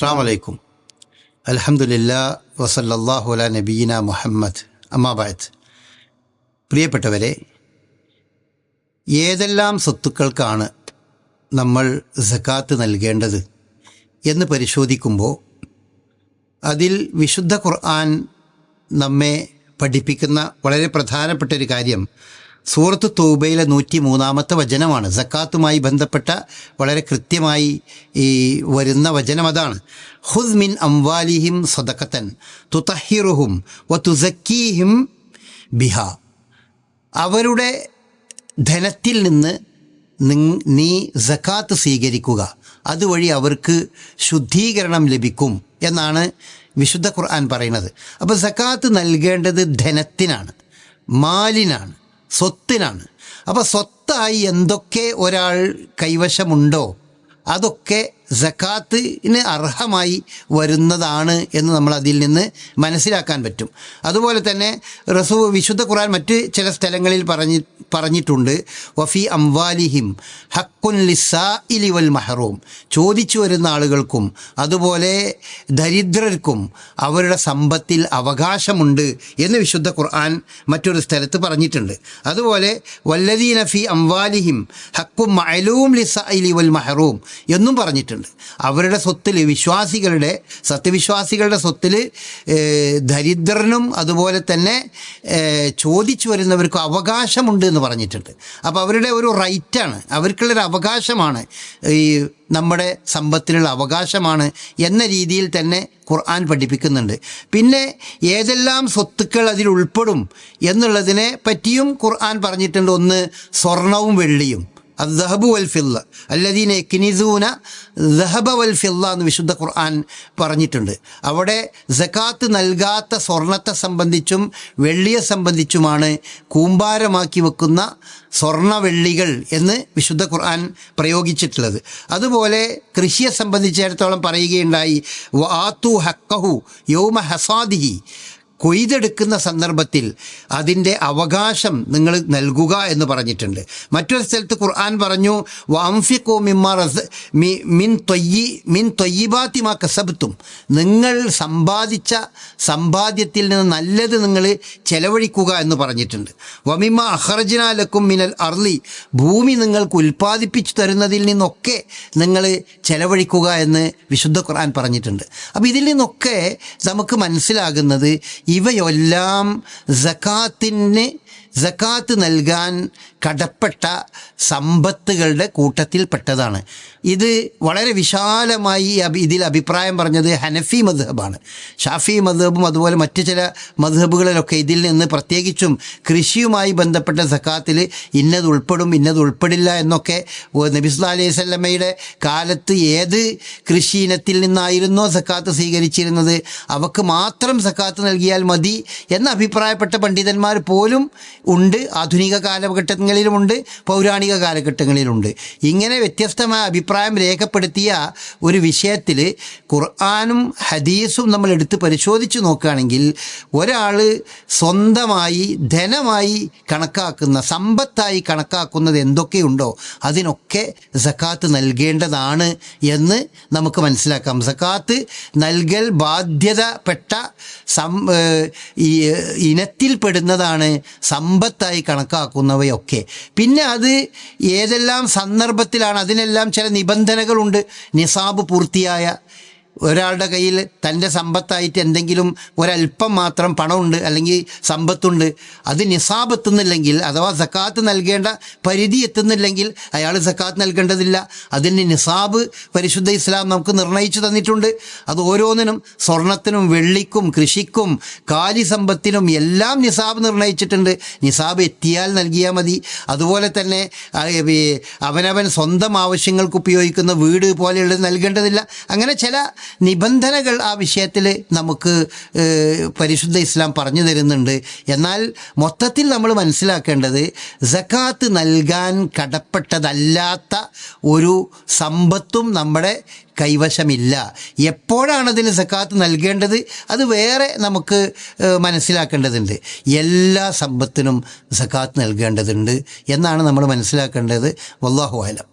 അസ്സാം വലൈക്കും അലഹമുല്ല വസല്ലാഹു അല നബീന മുഹമ്മദ് അമ്മാബായത്ത് പ്രിയപ്പെട്ടവരെ ഏതെല്ലാം സ്വത്തുക്കൾക്കാണ് നമ്മൾ സക്കാത്ത് നൽകേണ്ടത് എന്ന് പരിശോധിക്കുമ്പോൾ അതിൽ വിശുദ്ധ ഖുർആൻ നമ്മെ പഠിപ്പിക്കുന്ന വളരെ പ്രധാനപ്പെട്ട ഒരു കാര്യം സൂറത്ത് തൂബയിലെ നൂറ്റി മൂന്നാമത്തെ വചനമാണ്. സക്കാത്തുമായി ബന്ധപ്പെട്ട വളരെ കൃത്യമായി ഈ വരുന്ന വചനം അതാണ്. ഹുദ് മിൻ അംവാലിഹിം സദക്കത്തൻ തുതഹിറുഹും വ തുസക്കീഹിം ബിഹ. അവരുടെ ധനത്തിൽ നിന്ന് നീ സക്കാത്ത് സ്വീകരിക്കുക. അതുവഴി അവർക്ക് ശുദ്ധീകരണം ലഭിക്കും എന്നാണ് വിശുദ്ധ ഖുർആൻ പറയുന്നത്. അപ്പോൾ സക്കാത്ത് നൽകേണ്ടത് ധനത്തിനാണ് മാലിനാണ്. സ്വത്തിനാണ്. അപ്പോൾ സ്വത്തായി എന്തൊക്കെ ഒരാൾ കൈവശമുണ്ടോ അതൊക്കെ സക്കാത്തിന് അർഹമായി വരുന്നതാണ് എന്ന് നമ്മൾ അതിൽ നിന്ന് മനസ്സിലാക്കാൻ പറ്റും. അതുപോലെ തന്നെ റസൂ വിശുദ്ധ ഖുർആൻ മറ്റ് ചില സ്ഥലങ്ങളിൽ പറഞ്ഞി പറഞ്ഞിട്ടുണ്ട്. വഫി അംവാലിഹിം ഹക്കുൻ ലിസാ ഇലിവൽ മഹറൂം. ചോദിച്ചു വരുന്ന ആളുകൾക്കും അതുപോലെ ദരിദ്രർക്കും അവരുടെ സമ്പത്തിൽ അവകാശമുണ്ട് എന്ന് വിശുദ്ധ ഖുർആൻ മറ്റൊരു സ്ഥലത്ത് പറഞ്ഞിട്ടുണ്ട്. അതുപോലെ വല്ലദീന ഫി അംവാലിഹിം ഹക്കും മഅലൂം ലിസാ ഇലിവൽ മഹറൂം എന്നും പറഞ്ഞിട്ടുണ്ട്. അവരുടെ സ്വത്തിൽ വിശ്വാസികളുടെ സത്യവിശ്വാസികളുടെ സ്വത്തിൽ ദരിദ്രനും അതുപോലെ തന്നെ ചോദിച്ചു വരുന്നവർക്ക് അവകാശമുണ്ട് എന്ന് പറഞ്ഞിട്ടുണ്ട്. അപ്പോൾ അവരുടെ ഒരു റൈറ്റാണ്. അവർക്കുള്ളൊരു അവകാശമാണ്. ഈ നമ്മുടെ സമ്പത്തിനുള്ള അവകാശമാണ് എന്ന രീതിയിൽ തന്നെ ഖുർആൻ പഠിപ്പിക്കുന്നുണ്ട്. പിന്നെ ഏതെല്ലാം സ്വത്തുക്കൾ അതിൽ ഉൾപ്പെടും എന്നുള്ളതിനെ പറ്റിയും ഖുർആൻ പറഞ്ഞിട്ടുണ്ട്. ഒന്ന് സ്വർണവും വെള്ളിയും. അത് ദഹബു വൽ ഫില്ല. അല്ലദീന കിനിസൂന ദഹബ വൽ ഫില്ല എന്ന് വിശുദ്ധ ഖുർആൻ പറഞ്ഞിട്ടുണ്ട്. അവിടെ ജക്കാത്ത് നൽകാത്ത സ്വർണത്തെ സംബന്ധിച്ചും വെള്ളിയെ സംബന്ധിച്ചുമാണ് കൂമ്പാരമാക്കി വെക്കുന്ന സ്വർണ വെള്ളികൾ എന്ന് വിശുദ്ധ ഖുർആൻ പ്രയോഗിച്ചിട്ടുള്ളത്. അതുപോലെ കൃഷിയെ സംബന്ധിച്ചിടത്തോളം പറയുകയുണ്ടായി വാത്തു ഹക്കഹു യൗമ ഹസാദിഹി. കൊയ്തെടുക്കുന്ന സന്ദർഭത്തിൽ അതിന്റെ അവകാശം നിങ്ങൾ നൽകുക എന്ന് പറഞ്ഞിട്ടുണ്ട്. മറ്റൊരു സ്ഥലത്ത് ഖുർആൻ പറഞ്ഞു വാംഫിക്കോ മിമ്മ മിൻ തൊയ്യി മിൻ തൊയ്യിബാത്തിമാ കസബത്തും നിങ്ങൾ സമ്പാദിച്ച സമ്പാദ്യത്തിൽ നിന്ന് നല്ലത് നിങ്ങൾ ചെലവഴിക്കുക എന്ന് പറഞ്ഞിട്ടുണ്ട്. വമിമ്മ അഹർജനാലക്കും മിനൽ അർലി ഭൂമി നിങ്ങൾക്ക് ഉൽപ്പാദിപ്പിച്ചു തരുന്നതിൽ നിന്നൊക്കെ നിങ്ങൾ ചെലവഴിക്കുക എന്ന് വിശുദ്ധ ഖുർആൻ പറഞ്ഞിട്ടുണ്ട്. അപ്പോൾ ഇതിൽ നിന്നൊക്കെ നമുക്ക് മനസ്സിലാകുന്നത് ഇവയെല്ലാം സക്കാത്തിന് സക്കാത്ത് നൽകാൻ കടപ്പെട്ട സമ്പത്തുകളുടെ കൂട്ടത്തിൽപ്പെട്ടതാണ്. ഇത് വളരെ വിശാലമായി ഇതിൽ അഭിപ്രായം പറഞ്ഞത് ഹനഫി മദ്ഹബാണ്. ഷാഫി മദ്ഹബും അതുപോലെ മറ്റു ചില മദ്ഹബുകളിലൊക്കെ ഇതിൽ നിന്ന് പ്രത്യേകിച്ചും കൃഷിയുമായി ബന്ധപ്പെട്ട സക്കാത്തിൽ ഇന്നത് ഉൾപ്പെടും ഇന്നത് ഉൾപ്പെടില്ല എന്നൊക്കെ നബിസ്ലാ അലൈഹി സ്വല്ലമ്മയുടെ കാലത്ത് ഏത് കൃഷി ഇനത്തിൽ നിന്നായിരുന്നോ സക്കാത്ത് സ്വീകരിച്ചിരുന്നത് അവക്ക് മാത്രം സക്കാത്ത് നൽകിയാൽ മതി എന്ന് അഭിപ്രായപ്പെട്ട പണ്ഡിതന്മാർ പോലും ഉണ്ട് ആധുനിക കാലഘട്ടങ്ങളിലുമുണ്ട് പൗരാണിക കാലഘട്ടങ്ങളിലുണ്ട്. ഇങ്ങനെ വ്യത്യസ്തമായ അഭിപ്രായം രേഖപ്പെടുത്തിയ ഒരു വിഷയത്തിൽ ഖുർആാനും ഹദീസും നമ്മൾ എടുത്ത് പരിശോധിച്ച് നോക്കുകയാണെങ്കിൽ ഒരാൾ സ്വന്തമായി ധനമായി കണക്കാക്കുന്ന സമ്പത്തായി കണക്കാക്കുന്നത് എന്തൊക്കെയുണ്ടോ അതിനൊക്കെ സക്കാത്ത് നൽകേണ്ടതാണ് എന്ന് നമുക്ക് മനസ്സിലാക്കാം. സക്കാത്ത് നൽകൽ ബാധ്യതപ്പെട്ട സം ഇനത്തിൽപ്പെടുന്നതാണ് ഇനത്തിൽപ്പെടുന്നതാണ് സമ്പത്തായി കണക്കാക്കുന്നവയൊക്കെ. പിന്നെ അത് ഏതെല്ലാം സന്ദർഭത്തിലാണ് അതിനെല്ലാം ചില നിബന്ധനകളുണ്ട്. നിസാബ് പൂർത്തിയായ ഒരാളുടെ കയ്യിൽ തന്റെ സമ്പത്തായിട്ട് എന്തെങ്കിലും ഒരല്പം മാത്രം പണമുണ്ട് അല്ലെങ്കിൽ സമ്പത്തുണ്ട് അത് നിസാബ് എത്തുന്നില്ലെങ്കിൽ അഥവാ സക്കാത്ത് നൽകേണ്ട പരിധി എത്തുന്നില്ലെങ്കിൽ അയാൾ സക്കാത്ത് നൽകേണ്ടതില്ല. അതിന് നിസാബ് പരിശുദ്ധ ഇസ്ലാം നമുക്ക് നിർണയിച്ചു തന്നിട്ടുണ്ട്. അത് ഓരോന്നിനും സ്വർണത്തിനും വെള്ളിക്കും കൃഷിക്കും കാലി സമ്പത്തിനും എല്ലാം നിസാബ് നിർണയിച്ചിട്ടുണ്ട്. നിസാബ് എത്തിയാൽ നൽകിയാൽ മതി. അതുപോലെ തന്നെ അവനവൻ സ്വന്തം ആവശ്യങ്ങൾക്ക് ഉപയോഗിക്കുന്ന വീട് പോലെയുള്ളത് നൽകേണ്ടതില്ല. അങ്ങനെ ചില നിബന്ധനകൾ ആ വിഷയത്തിൽ നമുക്ക് പരിശുദ്ധ ഇസ്ലാം പറഞ്ഞു തരുന്നുണ്ട്. എന്നാൽ മൊത്തത്തിൽ നമ്മൾ മനസ്സിലാക്കേണ്ടത് സക്കാത്ത് നൽകാൻ കടപ്പെട്ടതല്ലാത്ത ഒരു സമ്പത്തും നമ്മുടെ കൈവശമില്ല. എപ്പോഴാണ് അതിന് സക്കാത്ത് നൽകേണ്ടത്? അത് വേറെ നമുക്ക് മനസ്സിലാക്കേണ്ടതുണ്ട്. എല്ലാ സമ്പത്തിനും സക്കാത്ത് നൽകേണ്ടതുണ്ട് എന്നാണ് നമ്മൾ മനസ്സിലാക്കേണ്ടത്. വല്ലാഹു ആലം